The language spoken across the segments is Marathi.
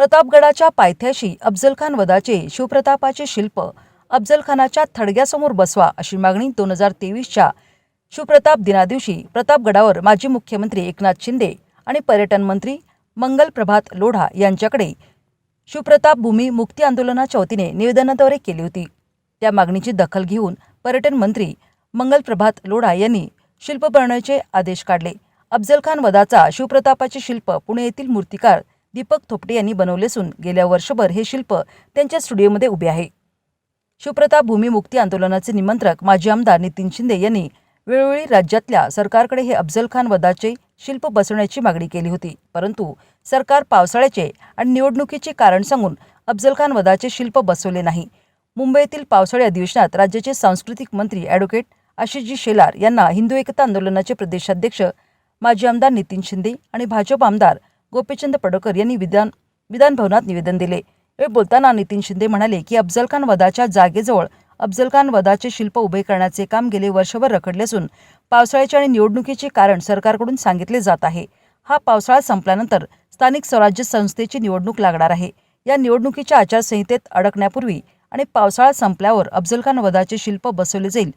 प्रतापगडाच्या पायथ्याशी अफजलखान वदाचे शिवप्रतापाचे शिल्प अफजलखानाच्या थडग्यासमोर बसवा अशी मागणी दोन हजार तेवीसच्या शिवप्रताप दिनादिवशी प्रतापगडावर माजी मुख्यमंत्री एकनाथ शिंदे आणि पर्यटन मंत्री मंगल प्रभात लोढा यांच्याकडे शिवप्रताप भूमी मुक्ती आंदोलनाच्या वतीने निवेदनाद्वारे केली होती. त्या मागणीची दखल घेऊन पर्यटन मंत्री मंगल प्रभात लोढा यांनी शिल्प बनवण्याचे आदेश काढले. अफजलखान वदाचा शिवप्रतापाचे शिल्प पुणे येथील मूर्तिकार दीपक थोपटे यांनी बनवले असून गेल्या वर्षभर हे शिल्प त्यांच्या स्टुडिओमध्ये उभे आहे. शिवप्रताप भूमिमुक्ती आंदोलनाचे निमंत्रक माजी आमदार नितीन शिंदे यांनी वेळोवेळी राज्यातल्या सरकारकडे हे अफजलखान वदाचे शिल्प बसवण्याची मागणी केली होती. परंतु सरकार पावसाळ्याचे आणि निवडणुकीचे कारण सांगून अफजलखान वदाचे शिल्प बसवले नाही. मुंबईतील पावसाळी अधिवेशनात राज्याचे सांस्कृतिक मंत्री ॲडव्होकेट आशिषजी शेलार यांना हिंदू एकता आंदोलनाचे प्रदेशाध्यक्ष माजी आमदार नितीन शिंदे आणि भाजप आमदार गोपीचंद पडोकर यांनी विधान विधानभवनात निवेदन दिले. यावेळी बोलताना नितीन शिंदे म्हणाले की अफजलखान वधाच्या जागेजवळ अफजलखान वधाचे शिल्प उभे करण्याचे काम गेले वर्षभर रखडले असून पावसाळ्याचे आणि निवडणुकीचे कारण सरकारकडून सांगितले जात आहे. हा पावसाळा संपल्यानंतर स्थानिक स्वराज्य संस्थेची निवडणूक लागणार आहे. या निवडणुकीच्या आचारसंहितेत अडकण्यापूर्वी आणि पावसाळा संपल्यावर अफजलखान वधाचे शिल्प बसवले जाईल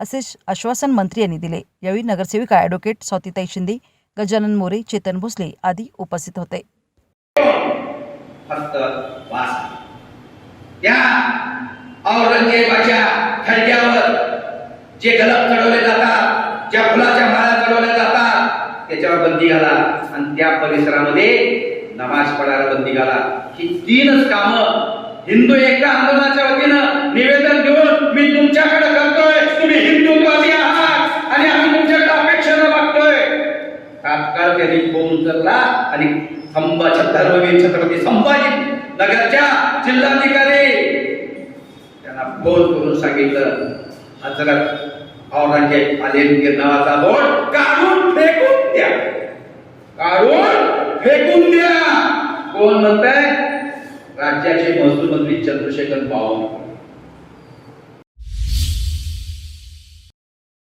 असे आश्वासन मंत्री यांनी दिले. यावेळी नगरसेविका ॲडव्होकेट स्वातीताई शिंदे गजानन मोरे चेतन भोसले आदी उपस्थित होते. फक्त त्या औरंगजेबाच्या थडग्यावर जे गलत चढवले जातात ज्या फुलाच्या माळा चढवल्या जातात त्याच्यावर बंदी घाला. आणि त्या परिसरामध्ये नमाज पडायला बंदी घाला. ही तीनच कामं हिंदू एका आंदोलनाच्या वतीनं निवेदन तात्काळ त्यांनी फोन उचलला आणि संभाजी धर्मवीर छत्रपती संभाजी नगरच्या जिल्हाधिकारी. त्यांना फोन करून सांगितलं हजरत औरंगजेब आलेमगीर नावाचा बोर्ड काढून फेकून द्या. काढून फेकून द्या. कोण म्हणताय? राज्याचे महसूल मंत्री चंद्रशेखर बावनकुळे.